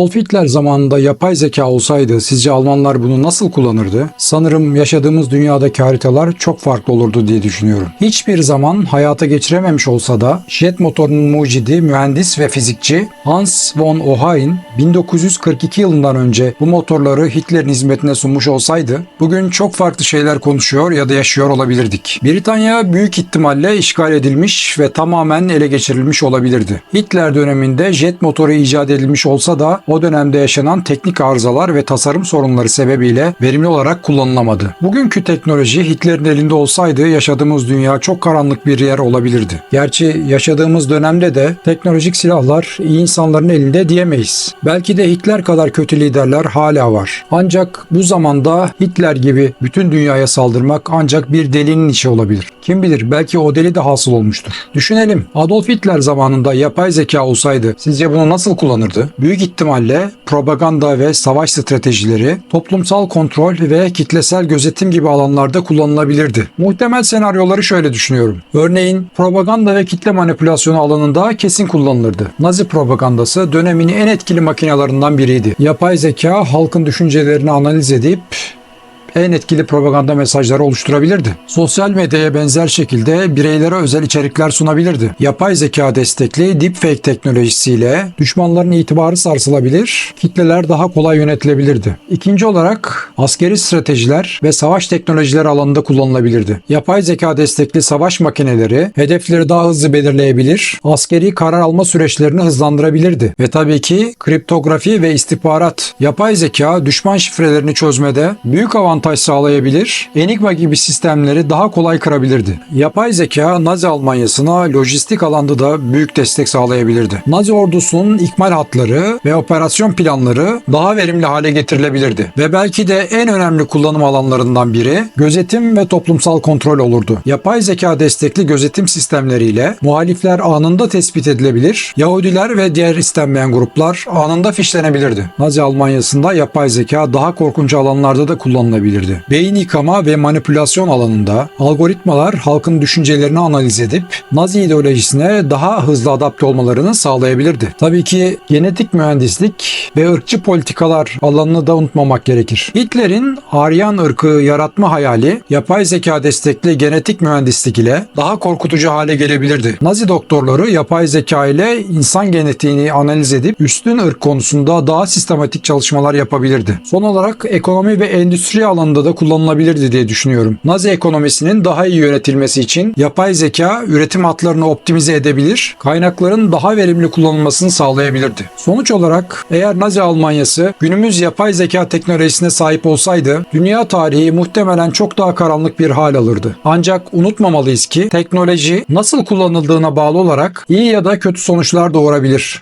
Adolf Hitler zamanında yapay zeka olsaydı sizce Almanlar bunu nasıl kullanırdı? Sanırım yaşadığımız dünyadaki haritalar çok farklı olurdu diye düşünüyorum. Hiçbir zaman hayata geçirememiş olsa da jet motorunun mucidi, mühendis ve fizikçi Hans von Ohain 1942 yılından önce bu motorları Hitler'in hizmetine sunmuş olsaydı bugün çok farklı şeyler konuşuyor ya da yaşıyor olabilirdik. Britanya büyük ihtimalle işgal edilmiş ve tamamen ele geçirilmiş olabilirdi. Hitler döneminde jet motoru icat edilmiş olsa da o dönemde yaşanan teknik arızalar ve tasarım sorunları sebebiyle verimli olarak kullanılamadı. Bugünkü teknoloji Hitler'in elinde olsaydı yaşadığımız dünya çok karanlık bir yer olabilirdi. Gerçi yaşadığımız dönemde de teknolojik silahlar iyi insanların elinde diyemeyiz. Belki de Hitler kadar kötü liderler hala var. Ancak bu zamanda Hitler gibi bütün dünyaya saldırmak ancak bir delinin işi olabilir. Kim bilir belki o deli de hasıl olmuştur. Düşünelim Adolf Hitler zamanında yapay zeka olsaydı sizce bunu nasıl kullanırdı? Büyük ihtimalle propaganda ve savaş stratejileri, toplumsal kontrol ve kitlesel gözetim gibi alanlarda kullanılabilirdi. Muhtemel senaryoları şöyle düşünüyorum. Örneğin propaganda ve kitle manipülasyonu alanında kesin kullanılırdı. Nazi propagandası dönemin en etkili makinelerinden biriydi. Yapay zeka halkın düşüncelerini analiz edip en etkili propaganda mesajları oluşturabilirdi. Sosyal medyaya benzer şekilde bireylere özel içerikler sunabilirdi. Yapay zeka destekli deepfake teknolojisiyle düşmanların itibarı sarsılabilir, kitleler daha kolay yönetilebilirdi. İkinci olarak askeri stratejiler ve savaş teknolojileri alanında kullanılabilirdi. Yapay zeka destekli savaş makineleri hedefleri daha hızlı belirleyebilir, askeri karar alma süreçlerini hızlandırabilirdi. Ve tabii ki kriptografi ve istihbarat. Yapay zeka düşman şifrelerini çözmede büyük avantaj sağlayabilir, Enigma gibi sistemleri daha kolay kırabilirdi. Yapay zeka Nazi Almanyası'na lojistik alanda da büyük destek sağlayabilirdi. Nazi ordusunun ikmal hatları ve operasyon planları daha verimli hale getirilebilirdi. Ve belki de en önemli kullanım alanlarından biri gözetim ve toplumsal kontrol olurdu. Yapay zeka destekli gözetim sistemleriyle muhalifler anında tespit edilebilir, Yahudiler ve diğer istenmeyen gruplar anında fişlenebilirdi. Nazi Almanyası'nda yapay zeka daha korkunç alanlarda da kullanılabilirdi. Beyin yıkama ve manipülasyon alanında algoritmalar halkın düşüncelerini analiz edip Nazi ideolojisine daha hızlı adapte olmalarını sağlayabilirdi. Tabii ki genetik mühendislik ve ırkçı politikalar alanını da unutmamak gerekir. Hitler'in Aryan ırkı yaratma hayali yapay zeka destekli genetik mühendislik ile daha korkutucu hale gelebilirdi. Nazi doktorları yapay zeka ile insan genetiğini analiz edip üstün ırk konusunda daha sistematik çalışmalar yapabilirdi. Son olarak ekonomi ve endüstri alanında da kullanılabilirdi diye düşünüyorum. Nazi ekonomisinin daha iyi yönetilmesi için yapay zeka üretim hatlarını optimize edebilir, kaynakların daha verimli kullanılmasını sağlayabilirdi. Sonuç olarak eğer Nazi Almanyası günümüz yapay zeka teknolojisine sahip olsaydı dünya tarihi muhtemelen çok daha karanlık bir hal alırdı. Ancak unutmamalıyız ki teknoloji nasıl kullanıldığına bağlı olarak iyi ya da kötü sonuçlar doğurabilir.